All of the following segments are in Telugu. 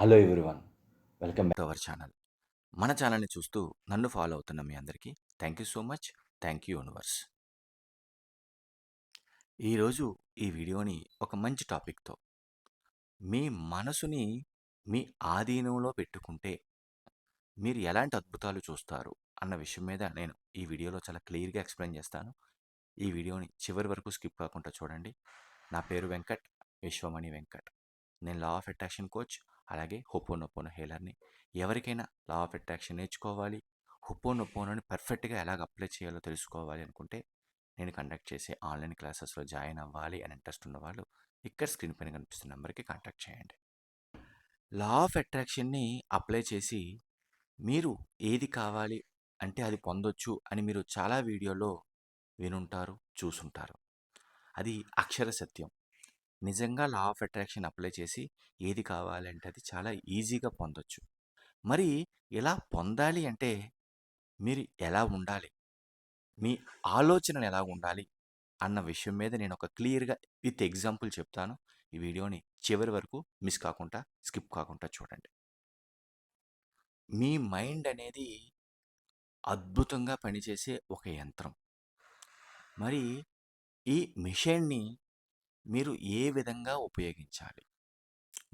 Hello everyone welcome back our channel. మన ఛానల్ని చూస్తూ నన్ను ఫాలో అవుతున్న మీ అందరికీ thank you so much. Thank you universe. ఈరోజు ఈ వీడియోని ఒక మంచి టాపిక్తో మీ మనసుని మీ ఆధీనంలో పెట్టుకుంటే మీరు ఎలాంటి అద్భుతాలు చూస్తారు అన్న విషయం మీద నేను ఈ వీడియోలో చాలా క్లియర్గా ఎక్స్ప్లెయిన్ చేస్తాను. ఈ వీడియోని చివరి వరకు స్కిప్ కాకుండా చూడండి. నా పేరు వెంకట్ విశ్వమణి వెంకట్. నేను లా ఆఫ్ అట్రాక్షన్ కోచ్. అలాగే హొపోనొపోనో హేలర్ని ఎవరికైనా లా ఆఫ్ అట్రాక్షన్ నేర్చుకోవాలి. హొపోనొపోనోని పర్ఫెక్ట్గా ఎలాగ అప్లై చేయాలో తెలుసుకోవాలి అనుకుంటే నేను కండక్ట్ చేసే ఆన్లైన్ క్లాసెస్లో జాయిన్ అవ్వాలి అని ఇంట్రెస్ట్ ఉన్న వాళ్ళు ఇక్కడ స్క్రీన్ పైన కనిపిస్తున్న నెంబర్కి కాంటాక్ట్ చేయండి. లా ఆఫ్ అట్రాక్షన్ని అప్లై చేసి మీరు ఏది కావాలి అంటే అది పొందొచ్చు అని మీరు చాలా వీడియోలో వినుంటారు చూసుంటారు. అది అక్షర సత్యం. నిజంగా లా ఆఫ్ అట్రాక్షన్ అప్లై చేసి ఏది కావాలంటే అది చాలా ఈజీగా పొందొచ్చు. మరి ఇలా పొందాలి అంటే మీరు ఎలా ఉండాలి? మీ ఆలోచనలు ఎలా ఉండాలి? అన్న విషయం మీద నేను ఒక క్లియర్గా విత్ ఎగ్జాంపుల్ చెప్తాను. ఈ వీడియోని చివరి వరకు మిస్ కాకుండా స్కిప్ కాకుండా చూడండి. మీ మైండ్ అనేది అద్భుతంగా పనిచేసే ఒక యంత్రం. మరి ఈ మిషన్ని మీరు ఏ విధంగా ఉపయోగించాలి?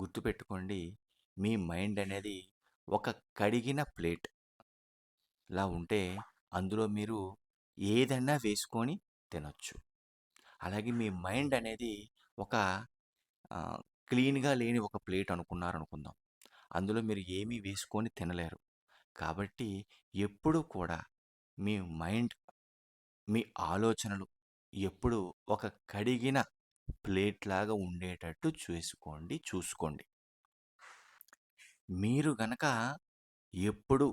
గుర్తుపెట్టుకోండి మీ మైండ్ అనేది ఒక కడిగిన ప్లేట్. లా ఉంటే అందులో మీరు ఏదైనా వేసుకొని తినొచ్చు. అలాగే మీ మైండ్ అనేది ఒక క్లీన్గా లేని ఒక ప్లేట్ అనుకున్నారు అనుకుందాం అందులో మీరు ఏమీ వేసుకొని తినలేరు. కాబట్టి ఎప్పుడు కూడా మీ మైండ్ మీ ఆలోచనలు ఎప్పుడు ఒక కడిగిన ప్లేట్ లాగా ఉండేటట్టు చూసుకోండి చూసుకోండి. మీరు గనక ఎప్పుడు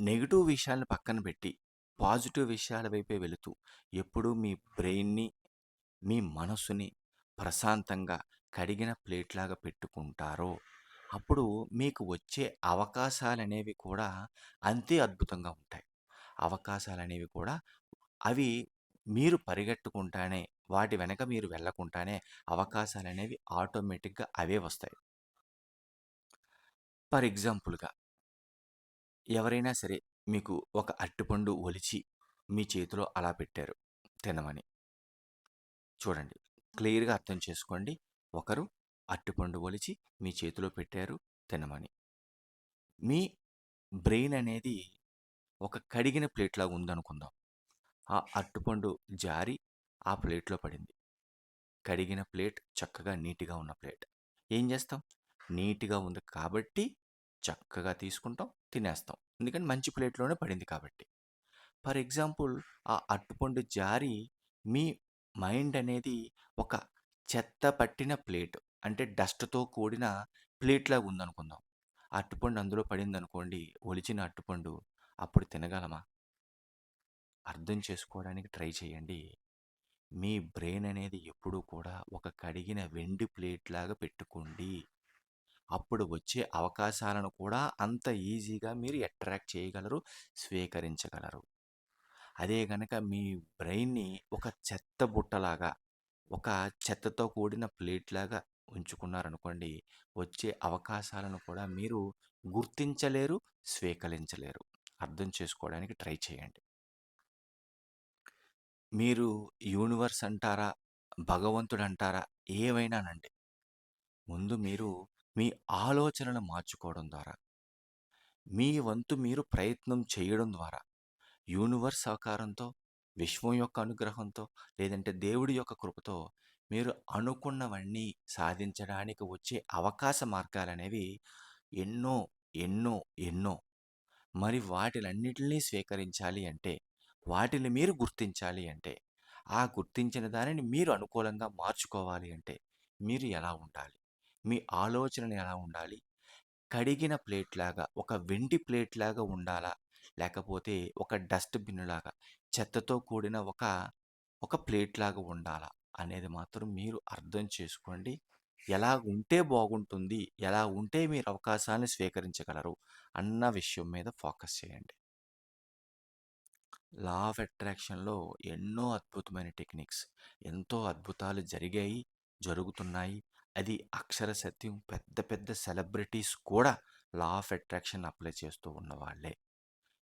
నెగిటివ్ విషయాలను పక్కన పెట్టి పాజిటివ్ విషయాల వైపే వెళుతూ ఎప్పుడు మీ బ్రెయిన్ని మీ మనసుని ప్రశాంతంగా కడిగిన ప్లేట్లాగా పెట్టుకుంటారో అప్పుడు మీకు వచ్చే అవకాశాలు అనేవి కూడా అంతే అద్భుతంగా ఉంటాయి. అవకాశాలు అనేవి కూడా అవి మీరు పరిగెట్టుకుంటానే వాటి వెనక మీరు వెళ్ళకుండానే అవకాశాలు అనేవి ఆటోమేటిక్గా అవే వస్తాయి. ఫర్ ఎగ్జాంపుల్గా ఎవరైనా సరే మీకు ఒక అరటిపండు ఒలిచి మీ చేతిలో అలా పెట్టారు తినమని. చూడండి క్లియర్గా అర్థం చేసుకోండి. ఒకరు అరటిపండు ఒలిచి మీ చేతిలో పెట్టారు తినమని. మీ బ్రెయిన్ అనేది ఒక కడిగిన ప్లేట్ లాగా ఉందనుకుందాం. ఆ అరటిపండు జారి ఆ ప్లేట్లో పడింది. కడిగిన ప్లేట్ చక్కగా నీట్గా ఉన్న ప్లేట్. ఏం చేస్తాం? నీట్గా ఉంది కాబట్టి చక్కగా తీసుకుంటాం తినేస్తాం. ఎందుకంటే మంచి ప్లేట్లోనే పడింది కాబట్టి. ఫర్ ఎగ్జాంపుల్ ఆ అట్టుపండు జారి మీ మైండ్ అనేది ఒక చెత్త పట్టిన ప్లేట్ అంటే డస్ట్తో కూడిన ప్లేట్లా ఉందనుకుందాం. అట్టుపండు అందులో పడింది అనుకోండి ఒలిచిన అట్టుపండు అప్పుడు తినగలమా? అర్థం చేసుకోవడానికి ట్రై చేయండి. మీ బ్రెయిన్ అనేది ఎప్పుడూ కూడా ఒక కడిగిన వెండి ప్లేట్ లాగా పెట్టుకోండి. అప్పుడు వచ్చే అవకాశాలను కూడా అంత ఈజీగా మీరు అట్రాక్ట్ చేయగలరు స్వీకరించగలరు. అదే గనక మీ బ్రెయిన్ని ఒక చెత్త బుట్టలాగా ఒక చెత్తతో కూడిన ప్లేట్ లాగా ఉంచుకున్నారనుకోండి వచ్చే అవకాశాలను కూడా మీరు గుర్తించలేరు స్వీకరించలేరు. అర్థం చేసుకోవడానికి ట్రై చేయండి. మీరు యూనివర్స్ అంటారా? భగవంతుడు అంటారా ఏవైనానండి. ముందు మీరు మీ ఆలోచనలు మార్చుకోవడం ద్వారా మీ వంతు మీరు ప్రయత్నం చేయడం ద్వారా యూనివర్స్ సహకారంతో విశ్వం యొక్క అనుగ్రహంతో లేదంటే దేవుడి యొక్క కృపతో మీరు అనుకున్నవన్నీ సాధించడానికి వచ్చే అవకాశ మార్గాలనేవి ఎన్నో ఎన్నో ఎన్నో. మరి వాటిలన్నిటినీ స్వీకరించాలి అంటే వాటిని మీరు గుర్తించాలి అంటే ఆ గుర్తించిన దానిని మీరు అనుకూలంగా మార్చుకోవాలి అంటే మీరు ఎలా ఉండాలి? మీ ఆలోచనలు ఎలా ఉండాలి? కడిగిన ప్లేట్ లాగా ఒక వెండి ప్లేట్ లాగా ఉండాలా? లేకపోతే ఒక డస్ట్బిన్ లాగా చెత్తతో కూడిన ఒక ఒక ప్లేట్ లాగా ఉండాలా? అనేది మాత్రం మీరు అర్థం చేసుకోండి. ఎలా ఉంటే బాగుంటుంది ఎలా ఉంటే మీరు అవకాశాన్ని స్వీకరించగలరు అన్న విషయం మీద ఫోకస్ చేయండి. లా ఆఫ్ అట్రాక్షన్లో ఎన్నో అద్భుతమైన టెక్నిక్స్ ఎంతో అద్భుతాలు జరిగాయి జరుగుతున్నాయి. అది అక్షర సత్యం పెద్ద పెద్ద సెలబ్రిటీస్ కూడా లా ఆఫ్ అట్రాక్షన్ అప్లై చేస్తూ ఉన్నవాళ్ళే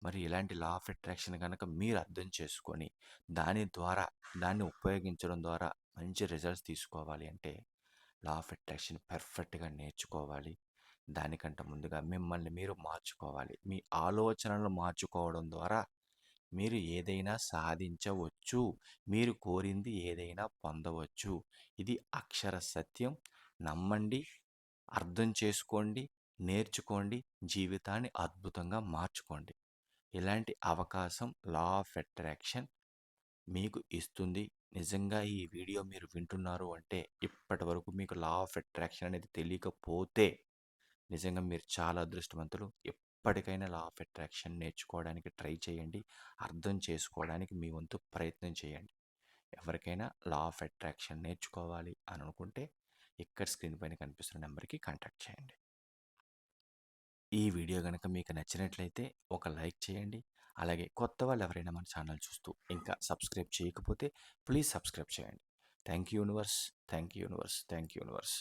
మరి ఇలాంటి లా ఆఫ్ అట్రాక్షన్ కనుక మీరు అర్థం చేసుకొని దాని ద్వారా దాన్ని ఉపయోగించడం ద్వారా మంచి రిజల్ట్స్ తీసుకోవాలి అంటే లా ఆఫ్ అట్రాక్షన్ పర్ఫెక్ట్గా నేర్చుకోవాలి. దానికంటే ముందుగా మిమ్మల్ని మీరు మార్చుకోవాలి. మీ ఆలోచనలు మార్చుకోవడం ద్వారా మీరు ఏదైనా సాధించవచ్చు. మీరు కోరింది ఏదైనా పొందవచ్చు. ఇది అక్షర సత్యం. నమ్మండి అర్థం చేసుకోండి నేర్చుకోండి జీవితాన్ని అద్భుతంగా మార్చుకోండి. ఇలాంటి అవకాశం లా ఆఫ్ అట్రాక్షన్ మీకు ఇస్తుంది. నిజంగా ఈ వీడియో మీరు వింటున్నారు అంటే ఇప్పటి వరకు మీకు లా ఆఫ్ అట్రాక్షన్ అనేది తెలియకపోతే నిజంగా మీరు చాలా అదృష్టవంతులు. ఎప్పటికైనా లా ఆఫ్ అట్రాక్షన్ నేర్చుకోవడానికి ట్రై చేయండి. అర్థం చేసుకోవడానికి మీ వంతు ప్రయత్నం చేయండి. ఎవరికైనా లా ఆఫ్ అట్రాక్షన్ నేర్చుకోవాలి అని అనుకుంటే ఇక్కడ స్క్రీన్ పైన కనిపిస్తున్న నెంబర్కి కాంటాక్ట్ చేయండి. ఈ వీడియో కనుక మీకు నచ్చినట్లయితే ఒక లైక్ చేయండి. అలాగే కొత్త వాళ్ళు ఎవరైనా మన ఛానల్ చూస్తూ ఇంకా సబ్స్క్రైబ్ చేయకపోతే ప్లీజ్ సబ్స్క్రైబ్ చేయండి. Thank you universe thank you universe thank you universe.